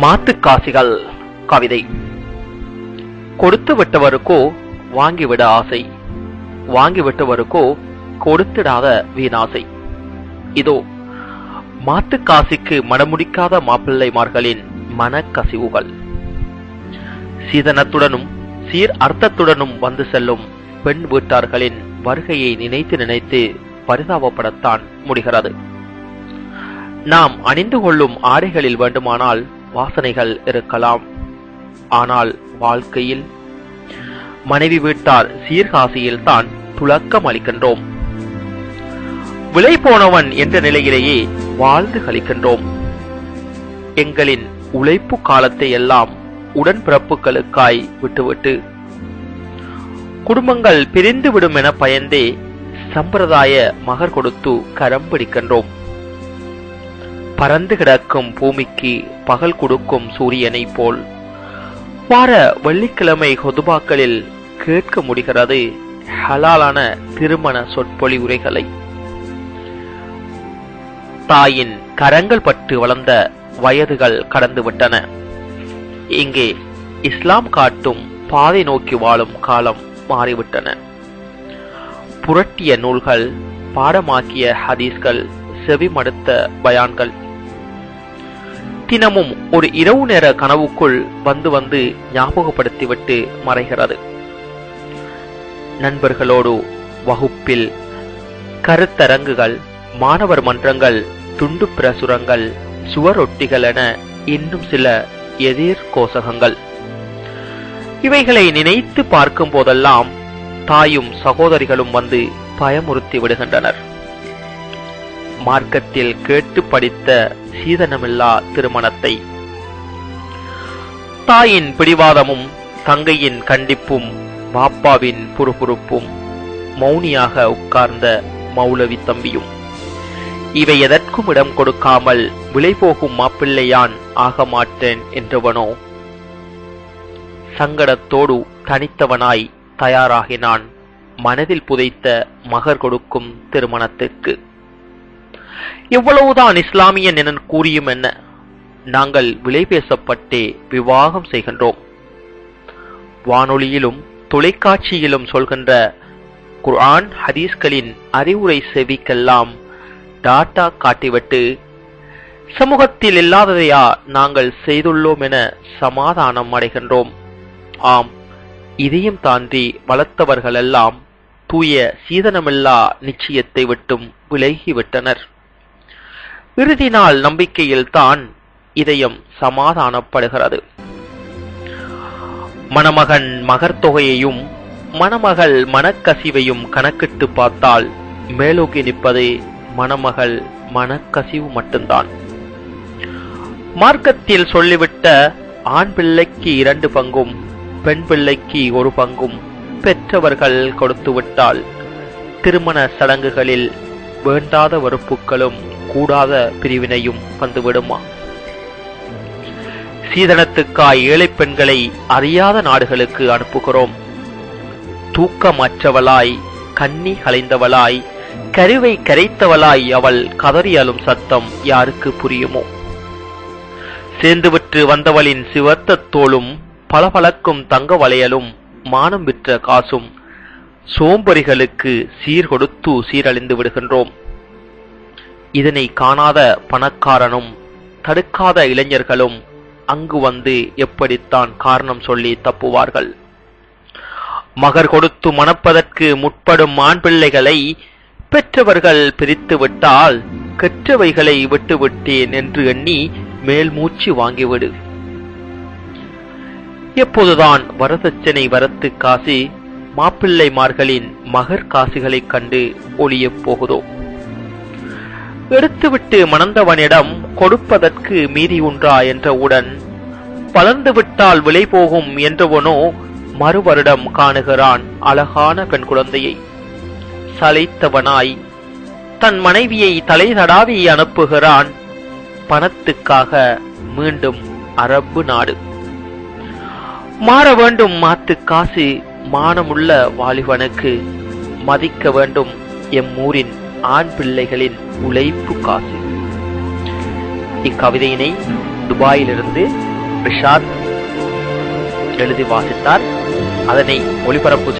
மாத்துக்காசிகள் கவிதை. கொடுத்து விட்டவருக்கோ வாங்கிவிட ஆசை. வாங்கிவிட்டவருக்கோ கொடுத்திடாத வீணாசை. இதோ மாத்துக்காசிக்கு மடமுடிக்காத மாப்பிள்ளைமார்களின் மனக்கசிவுகள். சீதனத்துடனும் சீர் அர்த்தத்துடனும் வந்து செல்லும் பெண் வீட்டார்களின் வருகையை நினைத்து நினைத்து பரிதாபப்படத்தான் முடிகிறது. நாம் அணிந்து கொள்ளும் ஆடைகளில் வேண்டுமானால் வாசனைகள் இருக்கலாம். ஆனால் வாழ்க்கையில் மனைவி வீட்டார் சீர்காசியில் தான் துளக்கம் அளிக்கின்றோம். விலை போனவன் என்ற நிலையிலேயே வாழ்ந்து கழிக்கின்றோம் எங்களின் உழைப்பு காலத்தை எல்லாம் உடன்பிறப்புகளுக்காய் விட்டுவிட்டு குடும்பங்கள் பிரிந்துவிடும் என பயந்தே சம்பிரதாய மகர் கொடுத்து கரம் பிடிக்கின்றோம். பறந்து கிடக்கும் பூமிக்கு பகல் கொடுக்கும் சூரியனைப் போல். வார வெள்ளிக்கிழமை கொதுபாக்களில் கேட்க முடிகிறது ஹலாலான திருமண சொற்பொழி உரைகளை. தாயின் கரங்கள் பட்டு வளர்ந்த வயதுகள் கடந்துவிட்டன. இங்கே இஸ்லாம் காட்டும் பாதை நோக்கி வாழும் காலம் மாறிவிட்டன. புரட்டிய நூல்கள் பாடமாக்கிய ஹதீஸ்கள் செவிமடுத்த பயான்கள் தினமும் ஒரு இரவு நேர கனவுக்குள் வந்து வந்து ஞாபகப்படுத்திவிட்டு மறைகிறது. நண்பர்களோடு வகுப்பில் கருத்தரங்குகள் மாணவர் மன்றங்கள் துண்டு பிரசுரங்கள் சுவரொட்டிகள் என இன்னும் சில எதிர் கோசகங்கள். இவைகளை நினைத்து பார்க்கும் போதெல்லாம் தாயும் சகோதரிகளும் வந்து பயமுறுத்தி விடுகின்றனர். மார்க்கத்தில் கேட்டு படித்த சீதனமில்லா திருமணத்தை. தாயின் பிடிவாதமும் தங்கையின் கண்டிப்பும் பாப்பாவின் புறுபுறுப்பும் மௌனியாக உட்கார்ந்த மௌலவி தம்பியும். இவை எதற்கும் இடம் கொடுக்காமல் விலை போகும் மாப்பிள்ளையான் ஆக மாட்டேன் என்றவனோ? சங்கடத்தோடு தனித்தவனாய் தயாராகினான் மனதில் புதைத்த மகர் கொடுக்கும் திருமணத்திற்கு. எவ்வளவுதான் இஸ்லாமியன் என கூறியும் என்ன நாங்கள் விலை பேசப்பட்டே விவாகம் செய்கின்றோம். வானொலியிலும் தொலைக்காட்சியிலும் சொல்கின்ற குர்ஆன் ஹதீஸ்களின் அறிவுரை செவிக்கெல்லாம் டாட்டா காட்டிவிட்டு சமூகத்தில் இல்லாததையா நாங்கள் செய்துள்ளோம் என சமாதானம் அடைகின்றோம். ஆம் இதையும் தாண்டி வளர்த்தவர்களெல்லாம் தூய சீதனமில்லா நிச்சயத்தை விட்டும் விலகிவிட்டனர். இறுதி நாள் நம்பிக்கையில் தான் இதயம் சமாதானப்படுகிறது. மணமகன் மகர் தொகையையும் மணமகள் மனக்கசிவையும் கணக்கிட்டு பார்த்தால் மேலோக்கி நிற்பதே மணமகள் மனக்கசிவு மட்டும்தான். மார்க்கத்தில் சொல்லிவிட்ட ஆண் பிள்ளைக்கு இரண்டு பங்கும் பெண் பிள்ளைக்கு ஒரு பங்கும் பெற்றவர்கள் கொடுத்துவிட்டால் திருமண சடங்குகளில் வேண்டாத வெறுப்புகளும் கூடாத பிரிவினையும் வந்துவிடுமா? சீதனத்துக்காய் ஏழை பெண்களை அறியாத நாடுகளுக்கு அனுப்புகிறோம். தூக்கமற்றவளாய் கண்ணி கலைந்தவளாய் கருவை கரைத்தவளாய் அவள் கதறியலும் சத்தம் யாருக்கு புரியுமோ? சேர்ந்துவிட்டு வந்தவளின் சிவத்த தோளும் பளபளக்கும் தங்க வளையலும் மானம் விற்ற காசும் சோம்பரிகளுக்கு சீர்கொடுத்து சீரழிந்து விடுகின்றோம். இதனை காணாத பணக்காரனும் தடுக்காத இளைஞர்களும் அங்கு வந்து எப்படித்தான் காரணம் சொல்லி தப்புவார்கள்? மகர் கொடுத்து மணப்பதற்கு முற்படும் ஆண் பிள்ளைகளை பெற்றவர்கள் பிரித்து விட்டால் கெற்றவைகளை விட்டுவிட்டேன் என்று எண்ணி மேல் மூச்சு வாங்கிவிடு. எப்போதுதான் வரதட்சணை வரத்து காசி மாப்பிள்ளைமார்களின் மகர் காசிகளைக் கண்டு ஒளியப் போகுதோ? எடுத்துவிட்டு மணந்தவனிடம் கொடுப்பதற்கு மீறி உண்டா என்றவுடன் பலர்ந்துவிட்டால் விலை போகும் என்றவனோ மறுவருடம் காணுகிறான் அழகான பெண் குழந்தையை. சளைத்தவனாய் தன் மனைவியை தலை தடாவி அனுப்புகிறான். பணத்துக்காக மீண்டும் அரபு நாடு. மாற வேண்டும் மாத்து காசு மானமுள்ள வாலிபனுக்கு மதிக்க வேண்டும் எம் ஊரின் ஆண் பிள்ளைகளின் உழைப்பு காசு. இக்கவிதையினை துபாயிலிருந்து ரிஷாத் எழுதி வாசித்தார். அதனை ஒளிபரப்பு